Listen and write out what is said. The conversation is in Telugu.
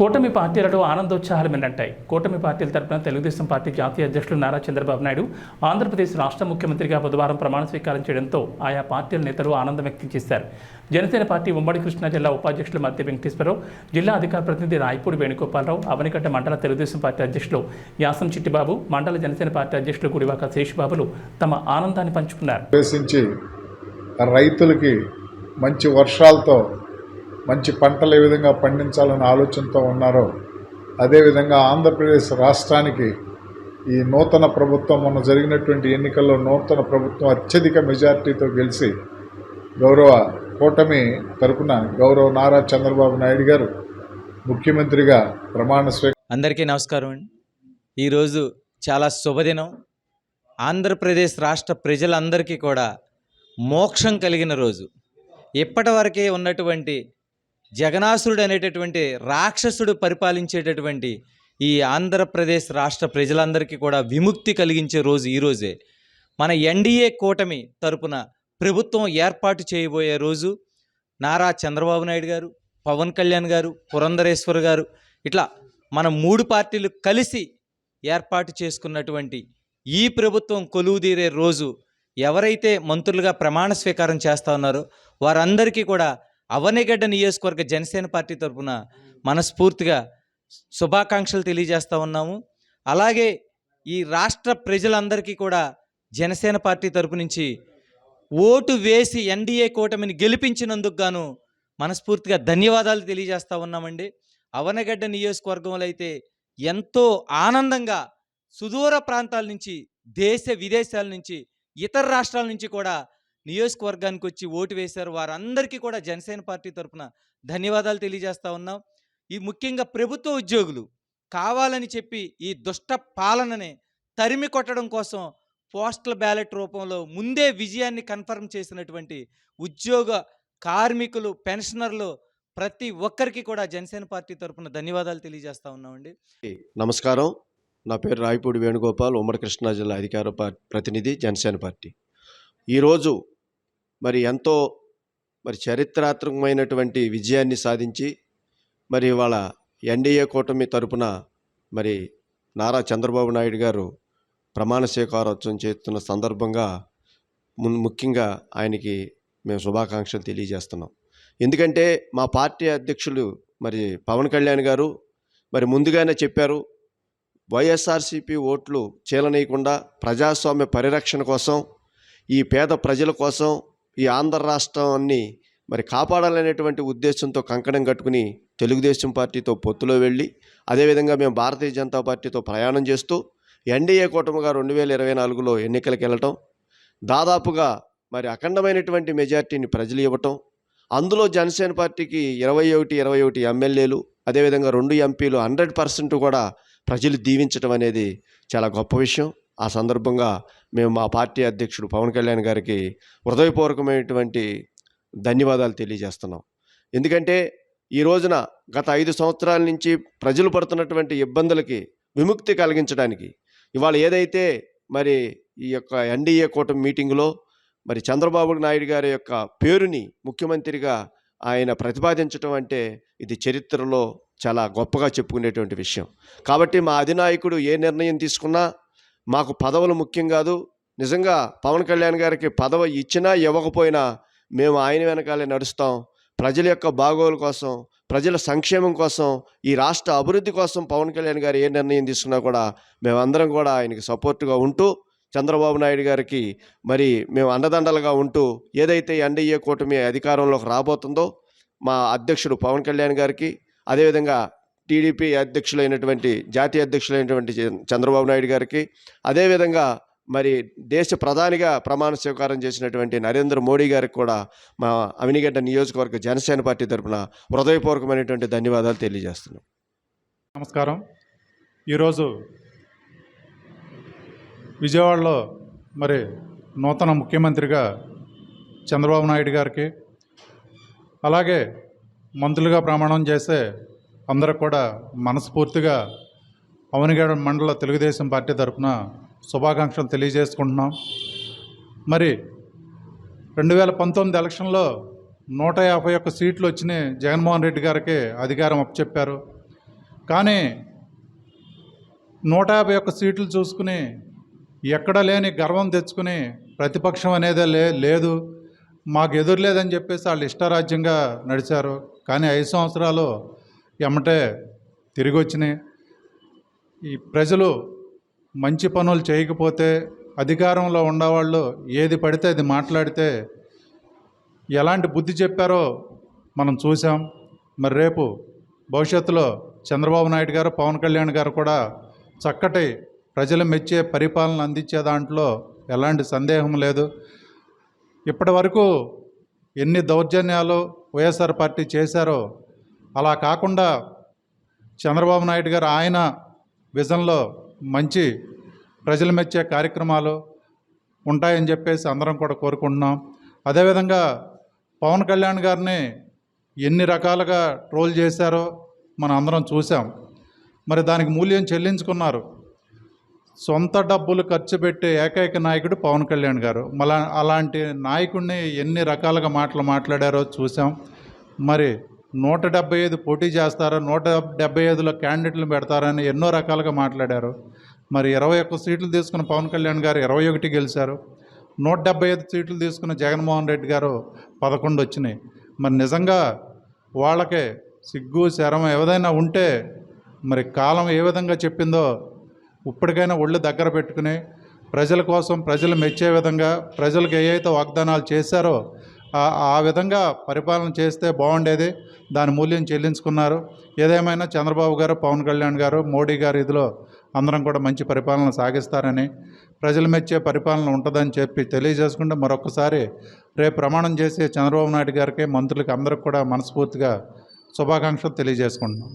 కూటమి పార్టీలలో ఆనందోత్సాహాలు మిన్నంటాయి. కూటమి పార్టీల తరపున తెలుగుదేశం పార్టీ జాతీయ అధ్యక్షులు నారా చంద్రబాబు నాయుడు ఆంధ్రప్రదేశ్ రాష్ట్ర ముఖ్యమంత్రిగా బుధవారం ప్రమాణ స్వీకారం చేయడంతో ఆయా పార్టీల నేతలు ఆనందం వ్యక్తం చేశారు. జనసేన పార్టీ ఉమ్మడి కృష్ణా జిల్లా ఉపాధ్యక్షులు మధ్య వెంకటేశ్వరరావు జిల్లా అధికార ప్రతినిధి రాయపూడి వేణుగోపాలరావు అవనిగడ్డ మండల తెలుగుదేశం పార్టీ అధ్యక్షులు యాసం చిట్టిబాబు మండల జనసేన పార్టీ అధ్యక్షులు గుడివాక శేషుబాబులు తమ ఆనందాన్ని పంచుకున్నారు. రైతులకి మంచి వర్షాలతో మంచి పంటలు ఏ విధంగా పండించాలనే ఆలోచనతో ఉన్నారో అదేవిధంగా ఆంధ్రప్రదేశ్ రాష్ట్రానికి ఈ నూతన ప్రభుత్వం మొన్న జరిగినటువంటి ఎన్నికల్లో నూతన ప్రభుత్వం అత్యధిక మెజార్టీతో గెలిచి గౌరవ కూటమి తరపున గౌరవ నారా చంద్రబాబు నాయుడు గారు ముఖ్యమంత్రిగా ప్రమాణ స్వీకారం అందరికీ నమస్కారం అండి. ఈరోజు చాలా శుభదినం. ఆంధ్రప్రదేశ్ రాష్ట్ర ప్రజలందరికీ కూడా మోక్షం కలిగిన రోజు. ఇప్పటివరకే ఉన్నటువంటి జగనాసురుడు అనేటటువంటి రాక్షసుడు పరిపాలించేటటువంటి ఈ ఆంధ్రప్రదేశ్ రాష్ట్ర ప్రజలందరికీ కూడా విముక్తి కలిగించే రోజు ఈరోజే మన ఎన్డీఏ కూటమి తరపున ప్రభుత్వం ఏర్పాటు చేయబోయే రోజు నారా చంద్రబాబు నాయుడు గారు పవన్ కళ్యాణ్ గారు పురంధరేశ్వర్ గారు ఇట్లా మన మూడు పార్టీలు కలిసి ఏర్పాటు చేసుకున్నటువంటి ఈ ప్రభుత్వం కొలువుదీరే రోజు ఎవరైతే మంత్రులుగా ప్రమాణ స్వీకారం చేస్తా ఉన్నారో వారందరికీ కూడా అవనిగడ్డ నియోజకవర్గ జనసేన పార్టీ తరఫున మనస్ఫూర్తిగా శుభాకాంక్షలు తెలియజేస్తూ ఉన్నాము. అలాగే ఈ రాష్ట్ర ప్రజలందరికీ కూడా జనసేన పార్టీ తరపు నుంచి ఓటు వేసి ఎన్డీఏ కూటమిని గెలిపించినందుకు గాను మనస్ఫూర్తిగా ధన్యవాదాలు తెలియజేస్తూ ఉన్నామండి. అవనగడ్డ నియోజకవర్గంలో అయితే ఎంతో ఆనందంగా సుదూర ప్రాంతాల నుంచి దేశ విదేశాల నుంచి ఇతర రాష్ట్రాల నుంచి కూడా నియోజకవర్గానికి వచ్చి ఓటు వేశారు వారందరికీ కూడా జనసేన పార్టీ తరపున ధన్యవాదాలు తెలియజేస్తా ఉన్నాం. ఈ ముఖ్యంగా ప్రభుత్వ ఉద్యోగులు కావాలని చెప్పి ఈ దుష్ట పాలనని తరిమి కొట్టడం కోసం పోస్టల్ బ్యాలెట్ రూపంలో ముందే విజయాన్ని కన్ఫర్మ్ చేసినటువంటి ఉద్యోగ కార్మికులు పెన్షనర్లు ప్రతి ఒక్కరికి కూడా జనసేన పార్టీ తరపున ధన్యవాదాలు తెలియజేస్తా ఉన్నామండి. నమస్కారం. నా పేరు రాయపూడి వేణుగోపాల్ ఉమ్మడి కృష్ణా జిల్లా అధికార పార్టీ ప్రతినిధి జనసేన పార్టీ. ఈరోజు మరి ఎంతో మరి చరిత్రాత్మకమైనటువంటి విజయాన్ని సాధించి మరి ఇవాళ ఎన్డీఏ కూటమి తరపున మరి నారా చంద్రబాబు నాయుడు గారు ప్రమాణ స్వీకారోత్సవం చేస్తున్న సందర్భంగా ము- ముఖ్యంగా ఆయనకి మేము శుభాకాంక్షలు తెలియజేస్తున్నాం. ఎందుకంటే మా పార్టీ అధ్యక్షులు మరి పవన్ కళ్యాణ్ గారు మరి ముందుగానే చెప్పారు వైఎస్ఆర్సీపీ ఓట్లు చీలనీయకుండా ప్రజాస్వామ్య పరిరక్షణ కోసం ఈ పేద ప్రజల కోసం ఈ ఆంధ్ర రాష్ట్రాన్ని మరి కాపాడాలనేటువంటి ఉద్దేశంతో కంకణం కట్టుకుని తెలుగుదేశం పార్టీతో పొత్తులో వెళ్ళి అదేవిధంగా మేము భారతీయ జనతా పార్టీతో ప్రయాణం చేస్తూ ఎన్డీఏ కూటమిగా రెండు వేల ఇరవై నాలుగులో ఎన్నికలకు వెళ్ళటం దాదాపుగా మరి అఖండమైనటువంటి మెజార్టీని ప్రజలు ఇవ్వటం అందులో జనసేన పార్టీకి ఇరవై ఒకటి ఇరవై ఒకటి ఎమ్మెల్యేలు అదేవిధంగా రెండు ఎంపీలు హండ్రెడ్ పర్సెంట్ కూడా ప్రజలు దీవించడం అనేది చాలా గొప్ప విషయం. ఆ సందర్భంగా మేము మా పార్టీ అధ్యక్షుడు పవన్ కళ్యాణ్ గారికి హృదయపూర్వకమైనటువంటి ధన్యవాదాలు తెలియజేస్తున్నాం. ఎందుకంటే ఈ రోజున గత ఐదు సంవత్సరాల నుంచి ప్రజలు పడుతున్నటువంటి ఇబ్బందులకి విముక్తి కలిగించడానికి ఇవాళ ఏదైతే మరి ఈ యొక్క ఎన్డీఏ కూటమి మీటింగులో మరి చంద్రబాబు నాయుడు గారి యొక్క పేరుని ముఖ్యమంత్రిగా ఆయన ప్రతిపాదించడం అంటే ఇది చరిత్రలో చాలా గొప్పగా చెప్పుకునేటువంటి విషయం. కాబట్టి మా అధినాయకుడు ఏ నిర్ణయం తీసుకున్నా మాకు పదవులు ముఖ్యం కాదు. నిజంగా పవన్ కళ్యాణ్ గారికి పదవి ఇచ్చినా ఇవ్వకపోయినా మేము ఆయన వెనకాలే నడుస్తాం. ప్రజల యొక్క బాగోగుల కోసం ప్రజల సంక్షేమం కోసం ఈ రాష్ట్ర అభివృద్ధి కోసం పవన్ కళ్యాణ్ గారు ఏ నిర్ణయం తీసుకున్నా కూడా మేమందరం కూడా ఆయనకి సపోర్ట్గా ఉంటూ చంద్రబాబు నాయుడు గారికి మరి మేము అండదండలుగా ఉంటూ ఏదైతే ఎన్డీఏ కూటమి అధికారంలోకి రాబోతుందో మా అధ్యక్షుడు పవన్ కళ్యాణ్ గారికి అదేవిధంగా టీడీపీ అధ్యక్షులైనటువంటి జాతీయ అధ్యక్షులైనటువంటి చంద్రబాబు నాయుడు గారికి అదేవిధంగా మరి దేశ ప్రధానిగా ప్రమాణ స్వీకారం చేసినటువంటి నరేంద్ర మోడీ గారికి కూడా మా అవినిగడ్డ నియోజకవర్గ జనసేన పార్టీ తరఫున హృదయపూర్వకమైనటువంటి ధన్యవాదాలు తెలియజేస్తున్నాం. నమస్కారం. ఈరోజు విజయవాడలో మరి నూతన ముఖ్యమంత్రిగా చంద్రబాబు నాయుడు గారికి అలాగే మంత్రులుగా ప్రమాణం చేసే అందరూ కూడా మనస్ఫూర్తిగా అవనిగడ మండల తెలుగుదేశం పార్టీ తరఫున శుభాకాంక్షలు తెలియజేసుకుంటున్నాం. మరి రెండు వేల పంతొమ్మిది ఎలక్షన్లో నూట యాభై ఒక్క సీట్లు వచ్చినాయి జగన్మోహన్ రెడ్డి గారికి అధికారం అప్పచెప్పారు. కానీ నూట యాభై ఒక్క సీట్లు చూసుకుని ఎక్కడ లేని గర్వం తెచ్చుకుని ప్రతిపక్షం అనేదే లే లేదు. మాకు ఎదురులేదని చెప్పేసి వాళ్ళు ఇష్టారాజ్యంగా నడిచారు. కానీ ఐదు సంవత్సరాలు ఎమ్మటే తిరిగి వచ్చినాయి ఈ ప్రజలు మంచి పనులు చేయకపోతే అధికారంలో ఉన్నవాళ్ళు ఏది పడితే అది మాట్లాడితే ఎలాంటి బుద్ధి చెప్పారో మనం చూసాం మరి రేపు భవిష్యత్తులో చంద్రబాబు నాయుడు గారు పవన్ కళ్యాణ్ గారు కూడా చక్కటి ప్రజలు మెచ్చే పరిపాలన అందించే దాంట్లో ఎలాంటి సందేహం లేదు. ఇప్పటి వరకు ఎన్ని దౌర్జన్యాలు వైఎస్ఆర్ పార్టీ చేశారో అలా కాకుండా చంద్రబాబు నాయుడు గారు ఆయన విజన్లో మంచి ప్రజలు మెచ్చే కార్యక్రమాలు ఉంటాయని చెప్పేసి అందరం కూడా కోరుకుంటున్నాం. అదేవిధంగా పవన్ కళ్యాణ్ గారిని ఎన్ని రకాలుగా ట్రోల్ చేశారో మనం అందరం చూసాం మరి దానికి మూల్యం చెల్లించుకున్నారు. సొంత డబ్బులు ఖర్చు పెట్టే ఏకైక నాయకుడు పవన్ కళ్యాణ్ గారు. మళ్ళా అలాంటి నాయకుడిని ఎన్ని రకాలుగా మాటలు మాట్లాడారో చూసాం మరి నూట డెబ్బై ఐదు పోటీ చేస్తారా? నూట డెబ్బై ఐదులో క్యాండిడేట్లు పెడతారని ఎన్నో రకాలుగా మాట్లాడారు. మరి ఇరవై ఒక్క సీట్లు తీసుకున్న పవన్ కళ్యాణ్ గారు ఇరవై ఒకటి గెలిచారు. నూట డెబ్బై ఐదు సీట్లు తీసుకున్న జగన్మోహన్ రెడ్డి గారు పదకొండు వచ్చినాయి. మరి నిజంగా వాళ్ళకి సిగ్గు శరం ఏదైనా ఉంటే మరి కాలం ఏ విధంగా చెప్పిందో ఇప్పటికైనా ఒళ్ళు దగ్గర పెట్టుకుని ప్రజల కోసం ప్రజలు మెచ్చే విధంగా ప్రజలకు ఏ అయితే వాగ్దానాలు చేశారో ఆ విధంగా పరిపాలన చేస్తే బాగుండేది. దాని మూల్యం చెల్లించుకున్నారు. ఏదేమైనా చంద్రబాబు గారు పవన్ కళ్యాణ్ గారు మోడీ గారు ఇదిలో అందరం కూడా మంచి పరిపాలన సాగిస్తారని ప్రజలు మెచ్చే పరిపాలన ఉంటుందని చెప్పి తెలియజేసుకుంటే మరొకసారి రేపు ప్రమాణం చేసే చంద్రబాబు నాయుడు గారికి మంత్రులకి అందరికి కూడా మనస్ఫూర్తిగా శుభాకాంక్షలు తెలియజేసుకుంటున్నాం.